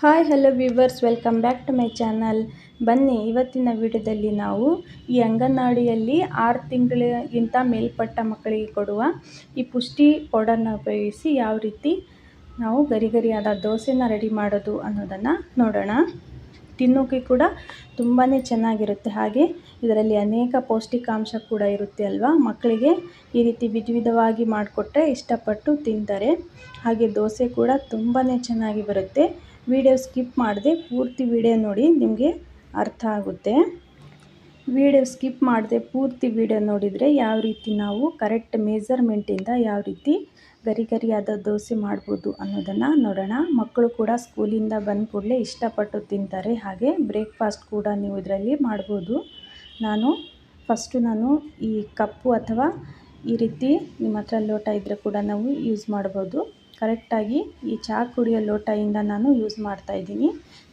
Hi hello viewers welcome back to my channel ಬನ್ನಿ, ಇವತ್ತಿನ ವಿಡಿಯೋದಲ್ಲಿ ನಾವು ಈ ಅಂಗನವಾಡಿಯಲ್ಲಿ ಆರು ತಿಂಗಳಿಗಿಂತ ಮೇಲ್ಪಟ್ಟ ಮಕ್ಕಳಿಗೆ ಕೊಡುವ ಈ ಪುಷ್ಟಿ ಪೌಡರ್ನ ಉಪಯೋಗಿಸಿ ಯಾವ ರೀತಿ ನಾವು ಗರಿ ಗರಿಯಾದ ದೋಸೆನ ರೆಡಿ ಮಾಡೋದು ಅನ್ನೋದನ್ನು ನೋಡೋಣ. ತಿನ್ನೋಕೆ ಕೂಡ ತುಂಬಾ ಚೆನ್ನಾಗಿರುತ್ತೆ. ಹಾಗೆ ಇದರಲ್ಲಿ ಅನೇಕ ಪೌಷ್ಟಿಕಾಂಶ ಕೂಡ ಇರುತ್ತೆ ಅಲ್ವಾ? ಮಕ್ಕಳಿಗೆ ಈ ರೀತಿ ವಿಧ ವಿಧವಾಗಿ ಮಾಡಿಕೊಟ್ರೆ ಇಷ್ಟಪಟ್ಟು ತಿಂತಾರೆ. ಹಾಗೆ ದೋಸೆ ಕೂಡ ತುಂಬಾ ಚೆನ್ನಾಗಿ ಬರುತ್ತೆ. ವಿಡಿಯೋ ಸ್ಕಿಪ್ ಮಾಡದೆ ಪೂರ್ತಿ ವಿಡಿಯೋ ನೋಡಿ ನಿಮಗೆ ಅರ್ಥ ಆಗುತ್ತೆ. ವಿಡಿಯೋ ಸ್ಕಿಪ್ ಮಾಡದೆ ಪೂರ್ತಿ ವಿಡಿಯೋ ನೋಡಿದರೆ ಯಾವ ರೀತಿ ನಾವು ಕರೆಕ್ಟ್ ಮೇಜರ್ಮೆಂಟಿಂದ ಯಾವ ರೀತಿ ಗರಿ ಗರಿಯಾದ ದೋಸೆ ಮಾಡ್ಬೋದು ಅನ್ನೋದನ್ನು ನೋಡೋಣ. ಮಕ್ಕಳು ಕೂಡ ಸ್ಕೂಲಿಂದ ಬಂದ ಕೂಡಲೇ ಇಷ್ಟಪಟ್ಟು ತಿಂತಾರೆ. ಹಾಗೆ ಬ್ರೇಕ್ಫಾಸ್ಟ್ ಕೂಡ ನೀವು ಇದರಲ್ಲಿ ಮಾಡ್ಬೋದು. ನಾನು ಫಸ್ಟು ನಾನು ಈ ಕಪ್ಪು ಅಥವಾ ಈ ರೀತಿ ನಿಮ್ಮ ಹತ್ರ ಲೋಟ ಇದ್ದರೆ ಕೂಡ ನಾವು ಯೂಸ್ ಮಾಡ್ಬೋದು. ಕರೆಕ್ಟಾಗಿ ಈ ಚಹಾ ಕುಡಿಯೋ ಲೋಟದಿಂದ ನಾನು ಯೂಸ್ ಮಾಡ್ತಾಯಿದ್ದೀನಿ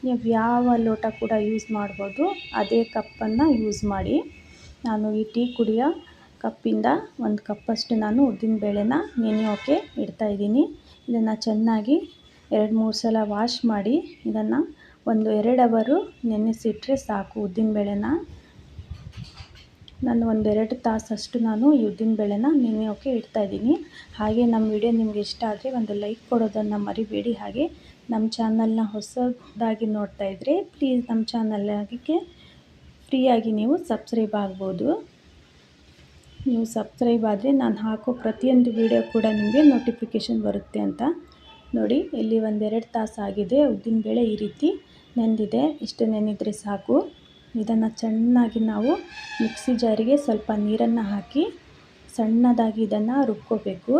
ನೀವು ಯಾವ ಲೋಟ ಕೂಡ ಯೂಸ್ ಮಾಡ್ಬೋದು, ಅದೇ ಕಪ್ಪನ್ನು ಯೂಸ್ ಮಾಡಿ. ನಾನು ಈ ಟೀ ಕುಡಿಯೋ ಕಪ್ಪಿಂದ ಒಂದು ಕಪ್ಪಷ್ಟು ನಾನು ಉದ್ದಿನ ಬೇಳೆನ ನೆನೆಯೋಕ್ಕೆ ಇಡ್ತಾಯಿದ್ದೀನಿ ಇದನ್ನು ಚೆನ್ನಾಗಿ ಎರಡು ಮೂರು ಸಲ ವಾಶ್ ಮಾಡಿ, ಇದನ್ನು ಒಂದು ಎರಡು ಅವರು ನೆನೆಸಿಟ್ರೆ ಸಾಕು ಉದ್ದಿನಬೇಳೆನ ನಾನು ಒಂದೆರಡು ತಾಸಷ್ಟು ನಾನು ಈ ಉದ್ದಿನಬೇಳೆನ ನೆನೆಯೋಕ್ಕೆ ಇಡ್ತಾಯಿದ್ದೀನಿ ಹಾಗೆ ನಮ್ಮ ವಿಡಿಯೋ ನಿಮಗೆ ಇಷ್ಟ ಆದರೆ ಒಂದು ಲೈಕ್ ಕೊಡೋದನ್ನು ಮರಿಬೇಡಿ. ಹಾಗೆ ನಮ್ಮ ಚಾನಲ್ನ ಹೊಸದಾಗಿ ನೋಡ್ತಾ ಇದ್ದರೆ ಪ್ಲೀಸ್ ನಮ್ಮ ಚಾನಲ್ಗೆ ಫ್ರೀಯಾಗಿ ನೀವು ಸಬ್ಸ್ಕ್ರೈಬ್ ಆಗ್ಬೋದು. ನೀವು ಸಬ್ಸ್ಕ್ರೈಬ್ ಆದರೆ ನಾನು ಹಾಕೋ ಪ್ರತಿಯೊಂದು ವಿಡಿಯೋ ಕೂಡ ನಿಮಗೆ ನೋಟಿಫಿಕೇಷನ್ ಬರುತ್ತೆ ಅಂತ. ನೋಡಿ, ಇಲ್ಲಿ ಒಂದೆರಡು ತಾಸು ಆಗಿದೆ ಉದ್ದಿನಬೇಳೆ ಈ ರೀತಿ ನೆಂದಿದೆ. ಇಷ್ಟು ನೆನೆದರೆ ಸಾಕು. ಇದನ್ನು ಚೆನ್ನಾಗಿ ನಾವು ಮಿಕ್ಸಿ ಜಾರಿಗೆ ಸ್ವಲ್ಪ ನೀರನ್ನು ಹಾಕಿ ಸಣ್ಣದಾಗಿ ಇದನ್ನು ರುಬ್ಕೋಬೇಕು.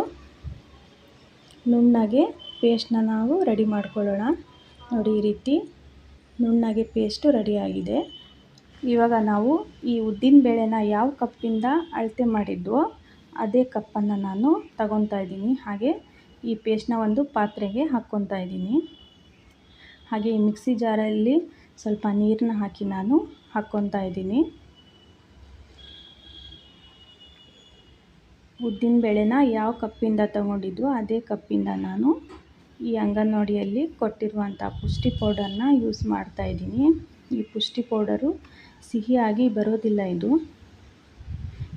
ನುಣ್ಣಗೆ ಪೇಸ್ಟನ್ನ ನಾವು ರೆಡಿ ಮಾಡ್ಕೊಳ್ಳೋಣ. ನೋಡಿ ಈ ರೀತಿ ನುಣ್ಣಗೆ ಪೇಸ್ಟು ರೆಡಿಯಾಗಿದೆ ಇವಾಗ ನಾವು ಈ ಉದ್ದಿನ ಬೇಳೆನ ಯಾವ ಕಪ್ಪಿಂದ ಅಳತೆ ಮಾಡಿದ್ವೋ ಅದೇ ಕಪ್ಪನ್ನು ನಾನು ತಗೊತಾ ಇದ್ದೀನಿ. ಹಾಗೆ ಈ ಪೇಸ್ಟ್ನ ಒಂದು ಪಾತ್ರೆಗೆ ಹಾಕ್ಕೊತಾ ಇದ್ದೀನಿ. ಹಾಗೆ ಈ ಮಿಕ್ಸಿ ಜಾರಲ್ಲಿ ಸ್ವಲ್ಪ ನೀರನ್ನ ಹಾಕಿ ನಾನು ಹಾಕ್ಕೊತಾ ಇದ್ದೀನಿ. ಉದ್ದಿನ ಬೇಳೆನ ಯಾವ ಕಪ್ಪಿಂದ ತಗೊಂಡಿದ್ವು ಅದೇ ಕಪ್ಪಿಂದ ನಾನು ಈ ಅಂಗನವಾಡಿಯಲ್ಲಿ ಕೊಟ್ಟಿರುವಂಥ ಪುಷ್ಟಿ ಪೌಡರ್ನ ಯೂಸ್ ಮಾಡ್ತಾ ಇದ್ದೀನಿ. ಈ ಪುಷ್ಟಿ ಪೌಡರು ಸಿಹಿಯಾಗಿ ಬರೋದಿಲ್ಲ ಇದು.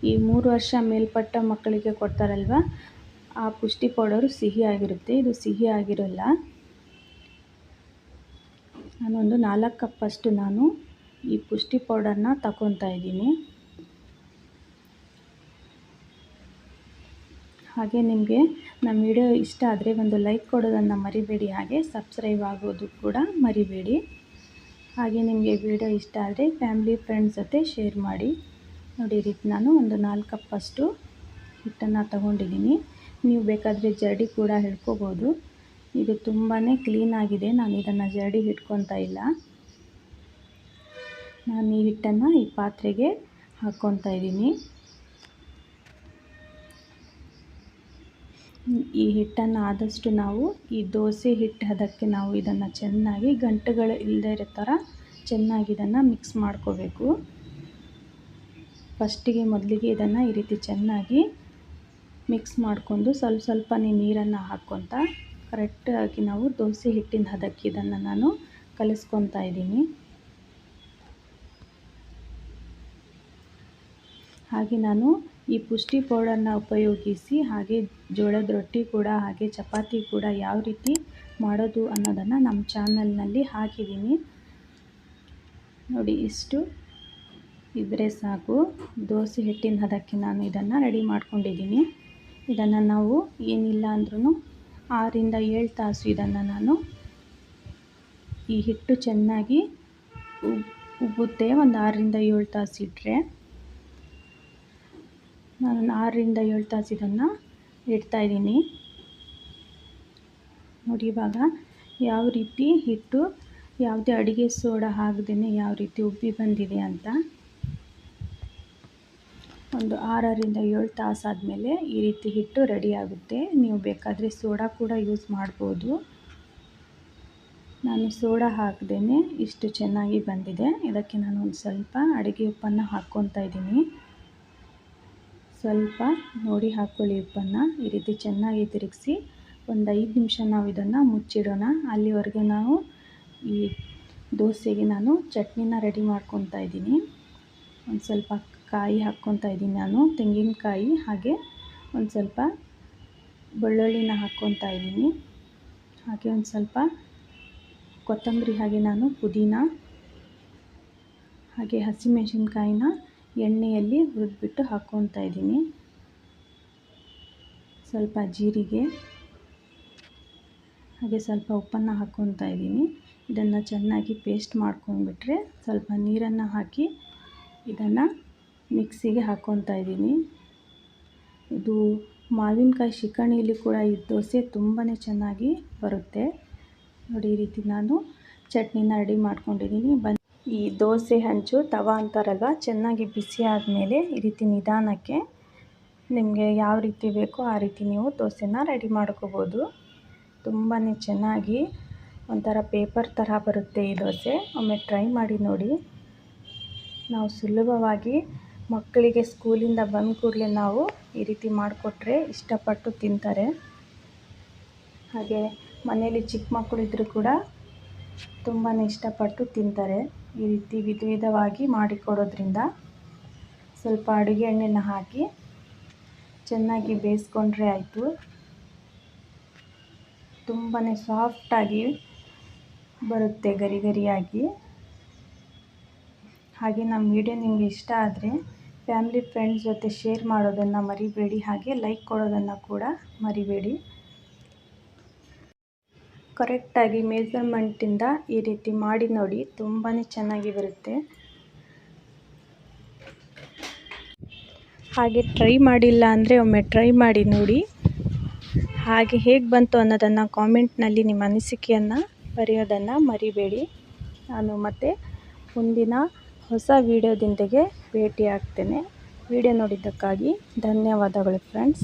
ಈ ಮೂರು ವರ್ಷ ಮೇಲ್ಪಟ್ಟ ಮಕ್ಕಳಿಗೆ ಕೊಡ್ತಾರಲ್ವ, ಆ ಪುಷ್ಟಿ ಪೌಡರು ಸಿಹಿಯಾಗಿರುತ್ತೆ. ಇದು ಸಿಹಿ ಆಗಿರೋಲ್ಲ ನಾನೊಂದು ನಾಲ್ಕು ಕಪ್ಪಷ್ಟು ನಾನು ಈ ಪುಷ್ಟಿ ಪೌಡರ್ನ ತಗೊತಾ ಇದ್ದೀನಿ. ಹಾಗೆ ನಿಮಗೆ ನಮ್ಮ ವಿಡಿಯೋ ಇಷ್ಟ ಆದರೆ ಒಂದು ಲೈಕ್ ಕೊಡೋದನ್ನು ಮರಿಬೇಡಿ, ಹಾಗೆ ಸಬ್ಸ್ಕ್ರೈಬ್ ಆಗೋದು ಕೂಡ ಮರಿಬೇಡಿ. ಹಾಗೆ ನಿಮಗೆ ವಿಡಿಯೋ ಇಷ್ಟ ಆದರೆ ಫ್ಯಾಮಿಲಿ, ಫ್ರೆಂಡ್ಸ್ ಜೊತೆ ಶೇರ್ ಮಾಡಿ. ನೋಡಿ ರೀತಿ ನಾನು ಒಂದು ನಾಲ್ಕು ಕಪ್ಪಷ್ಟು ಹಿಟ್ಟನ್ನು ತಗೊಂಡಿದ್ದೀನಿ. ನೀವು ಬೇಕಾದರೆ ಜರಡಿ ಕೂಡ ಹಿಡ್ಕೋಬೋದು. ಇದು ತುಂಬಾ ಕ್ಲೀನಾಗಿದೆ ನಾನು ಇದನ್ನು ಜರಡಿ ಹಿಡ್ಕೊತಾ ಇಲ್ಲ. ನಾನು ಈ ಹಿಟ್ಟನ್ನು ಈ ಪಾತ್ರೆಗೆ ಹಾಕ್ಕೊತಾ ಇದ್ದೀನಿ. ಈ ಹಿಟ್ಟನ್ನು ಆದಷ್ಟು ನಾವು ಈ ದೋಸೆ ಹಿಟ್ಟು ಅದಕ್ಕೆ ನಾವು ಇದನ್ನು ಚೆನ್ನಾಗಿ ಗಂಟುಗಳು ಇಲ್ಲದೇ ಇರೋ ಥರ ಚೆನ್ನಾಗಿ ಇದನ್ನು ಮಿಕ್ಸ್ ಮಾಡ್ಕೋಬೇಕು. ಫಸ್ಟಿಗೆ ಮೊದಲಿಗೆ ಇದನ್ನು ಈ ರೀತಿ ಚೆನ್ನಾಗಿ ಮಿಕ್ಸ್ ಮಾಡಿಕೊಂಡು ಸ್ವಲ್ಪ ಸ್ವಲ್ಪನೇ ನೀರನ್ನು ಹಾಕ್ಕೊತ ಕರೆಕ್ಟಾಗಿ ನಾವು ದೋಸೆ ಹಿಟ್ಟಿನ ಹದಕ್ಕೆ ಇದನ್ನು ನಾನು ಕಲಿಸ್ಕೊತಾ ಇದ್ದೀನಿ. ಹಾಗೆ ನಾನು ಈ ಪುಷ್ಟಿ ಪೌಡರ್ನ ಉಪಯೋಗಿಸಿ ಹಾಗೆ ಜೋಳದ ರೊಟ್ಟಿ ಕೂಡ, ಹಾಗೆ ಚಪಾತಿ ಕೂಡ ಯಾವ ರೀತಿ ಮಾಡೋದು ಅನ್ನೋದನ್ನು ನಮ್ಮ ಚಾನಲ್ನಲ್ಲಿ ಹಾಕಿದ್ದೀನಿ. ನೋಡಿ, ಇಷ್ಟು. ಇದ್ದರೆ ಸಾಕು. ದೋಸೆ ಹಿಟ್ಟಿನ ಹದಕ್ಕೆ ನಾನು ಇದನ್ನು ರೆಡಿ ಮಾಡ್ಕೊಂಡಿದ್ದೀನಿ. ಇದನ್ನು ನಾವು ಏನಿಲ್ಲ ಅಂದ್ರೂ ಆರಿಂದ ಏಳು ತಾಸು ಇದನ್ನು ನಾನು ಈ ಹಿಟ್ಟು ಚೆನ್ನಾಗಿ ಉಬ್ಬುತ್ತೆ. ಒಂದು ಆರರಿಂದ ಏಳು ತಾಸು ಇಟ್ಟರೆ ನಾನು ಆರರಿಂದ ಏಳು ತಾಸು ಇದನ್ನು ಇಡ್ತಾಯಿದ್ದೀನಿ ನೋಡಿ ಇವಾಗ ಯಾವ ರೀತಿ ಹಿಟ್ಟು ಯಾವುದೇ ಅಡುಗೆ ಸೋಡಾ ಹಾಕ್ದೇ ಯಾವ ರೀತಿ ಉಬ್ಬಿ ಬಂದಿದೆ ಅಂತ. ಒಂದು ಆರರಿಂದ ಏಳು ತಾಸು ಆದಮೇಲೆ ಈ ರೀತಿ ಹಿಟ್ಟು ರೆಡಿ ಆಗುತ್ತೆ. ನೀವು ಬೇಕಾದರೆ ಸೋಡಾ ಕೂಡ ಯೂಸ್ ಮಾಡ್ಬೋದು. ನಾನು ಸೋಡಾ ಹಾಕ್ದೇ ಇಷ್ಟು ಚೆನ್ನಾಗಿ ಬಂದಿದೆ. ಇದಕ್ಕೆ ನಾನು ಒಂದು ಸ್ವಲ್ಪ ಅಡುಗೆ ಉಪ್ಪನ್ನು ಹಾಕ್ಕೊತಾ ಇದ್ದೀನಿ. ಸ್ವಲ್ಪ ನೋಡಿ ಹಾಕ್ಕೊಳ್ಳಿ ಉಪ್ಪನ್ನು. ಈ ರೀತಿ ಚೆನ್ನಾಗಿ ತಿರುಗಿಸಿ ಒಂದು ಐದು ನಿಮಿಷ ನಾವು ಇದನ್ನು ಮುಚ್ಚಿಡೋಣ. ಅಲ್ಲಿವರೆಗೆ ನಾವು ಈ ದೋಸೆಗೆ ನಾನು ಚಟ್ನಿನ ರೆಡಿ ಮಾಡ್ಕೊತಾ ಇದ್ದೀನಿ. ಒಂದು ಸ್ವಲ್ಪ ಕಾಯಿ ಹಾಕ್ಕೊತಾ ಇದ್ದೀನಿ ನಾನು, ತೆಂಗಿನಕಾಯಿ ಹಾಗೆ ಒಂದು ಸ್ವಲ್ಪ ಬೆಳ್ಳುಳ್ಳಿನ ಹಾಕ್ಕೊತಾ ಇದ್ದೀನಿ. ಹಾಗೆ ಒಂದು ಸ್ವಲ್ಪ ಕೊತ್ತಂಬರಿ ಹಾಗೆ ನಾನು ಪುದೀನ ಹಾಗೆ ಹಸಿಮೆಣಸಿನ್ಕಾಯಿನ ಎಣ್ಣೆಯಲ್ಲಿ ಹುರಿದ್ಬಿಟ್ಟು ಹಾಕ್ಕೊತಾ ಇದ್ದೀನಿ. ಸ್ವಲ್ಪ ಜೀರಿಗೆ, ಹಾಗೆ ಸ್ವಲ್ಪ ಉಪ್ಪನ್ನು ಹಾಕ್ಕೊತಾ ಇದ್ದೀನಿ. ಇದನ್ನು ಚೆನ್ನಾಗಿ ಪೇಸ್ಟ್ ಮಾಡ್ಕೊಂಡ್ಬಿಟ್ರೆ ಸ್ವಲ್ಪ ನೀರನ್ನು ಹಾಕಿ ಇದನ್ನು ಮಿಕ್ಸಿಗೆ ಹಾಕ್ಕೊತಾ ಇದ್ದೀನಿ. ಇದು ಮಾವಿನಕಾಯಿ ಶಿಕಣಿಯಲ್ಲಿ ಕೂಡ ಈ ದೋಸೆ ತುಂಬಾ ಚೆನ್ನಾಗಿ ಬರುತ್ತೆ. ನೋಡಿ ಈ ರೀತಿ ನಾನು ಚಟ್ನಿನ ರೆಡಿ ಮಾಡ್ಕೊಂಡಿದ್ದೀನಿ. ಈ ದೋಸೆ ಹಂಚು ತವ ಅಂತಾರಲ್ವ? ಚೆನ್ನಾಗಿ ಬಿಸಿ ಆದಮೇಲೆ ಈ ರೀತಿ ನಿಧಾನಕ್ಕೆ ನಿಮಗೆ ಯಾವ ರೀತಿ ಬೇಕೋ ಆ ರೀತಿ ನೀವು ದೋಸೆನ ರೆಡಿ ಮಾಡ್ಕೋಬೋದು. ತುಂಬಾ ಚೆನ್ನಾಗಿ ಒಂಥರ ಪೇಪರ್ ಥರ ಬರುತ್ತೆ ಈ ದೋಸೆ. ಒಮ್ಮೆ ಟ್ರೈ ಮಾಡಿ ನೋಡಿ. ನಾವು ಸುಲಭವಾಗಿ ಮಕ್ಕಳಿಗೆ ಸ್ಕೂಲಿಂದ ಬಂದ ಕೂಡಲೇ ನಾವು ಈ ರೀತಿ ಮಾಡಿಕೊಟ್ರೆ ಇಷ್ಟಪಟ್ಟು ತಿಂತಾರೆ. ಹಾಗೆ ಮನೇಲಿ ಚಿಕ್ಕ ಮಕ್ಕಳಿದ್ರು ಕೂಡ ತುಂಬಾ ಇಷ್ಟಪಟ್ಟು ತಿಂತಾರೆ. ಈ ರೀತಿ ವಿಧ ವಿಧವಾಗಿ ಮಾಡಿಕೊಡೋದ್ರಿಂದ ಸ್ವಲ್ಪ ಅಡುಗೆ ಎಣ್ಣೆನ ಹಾಕಿ ಚೆನ್ನಾಗಿ ಬೇಯಿಸ್ಕೊಂಡ್ರೆ ಆಯಿತು. ತುಂಬಾ ಸಾಫ್ಟಾಗಿ ಬರುತ್ತೆ ಗರಿ ಗರಿಯಾಗಿ. ಹಾಗೆ ನಮ್ಮ ವಿಡಿಯೋ ನಿಮಗೆ ಇಷ್ಟ ಆದರೆ ಫ್ಯಾಮಿಲಿ ಫ್ರೆಂಡ್ಸ್ ಜೊತೆ ಶೇರ್ ಮಾಡೋದನ್ನು ಮರಿಬೇಡಿ. ಹಾಗೆ ಲೈಕ್ ಕೊಡೋದನ್ನು ಕೂಡ ಮರಿಬೇಡಿ. ಕರೆಕ್ಟಾಗಿ ಮೇಜರ್ಮೆಂಟಿಂದ ಈ ರೀತಿ ಮಾಡಿ ನೋಡಿ ತುಂಬಾ ಚೆನ್ನಾಗಿ ಬರುತ್ತೆ. ಹಾಗೆ ಟ್ರೈ ಮಾಡಿಲ್ಲ ಅಂದರೆ ಒಮ್ಮೆ ಟ್ರೈ ಮಾಡಿ ನೋಡಿ. ಹಾಗೆ ಹೇಗೆ ಬಂತು ಅನ್ನೋದನ್ನು ಕಾಮೆಂಟ್ನಲ್ಲಿ ನಿಮ್ಮ ಅನಿಸಿಕೆಯನ್ನು ಬರೆಯೋದನ್ನು ಮರಿಬೇಡಿ. ನಾನು ಮತ್ತೆ ಮುಂದಿನ ಹೊಸ ವೀಡಿಯೋದೊಂದಿಗೆ ಭೇಟಿ ಆಗ್ತೇನೆ ವಿಡಿಯೋ ನೋಡಿದ್ದಕ್ಕಾಗಿ ಧನ್ಯವಾದಗಳು ಫ್ರೆಂಡ್ಸ್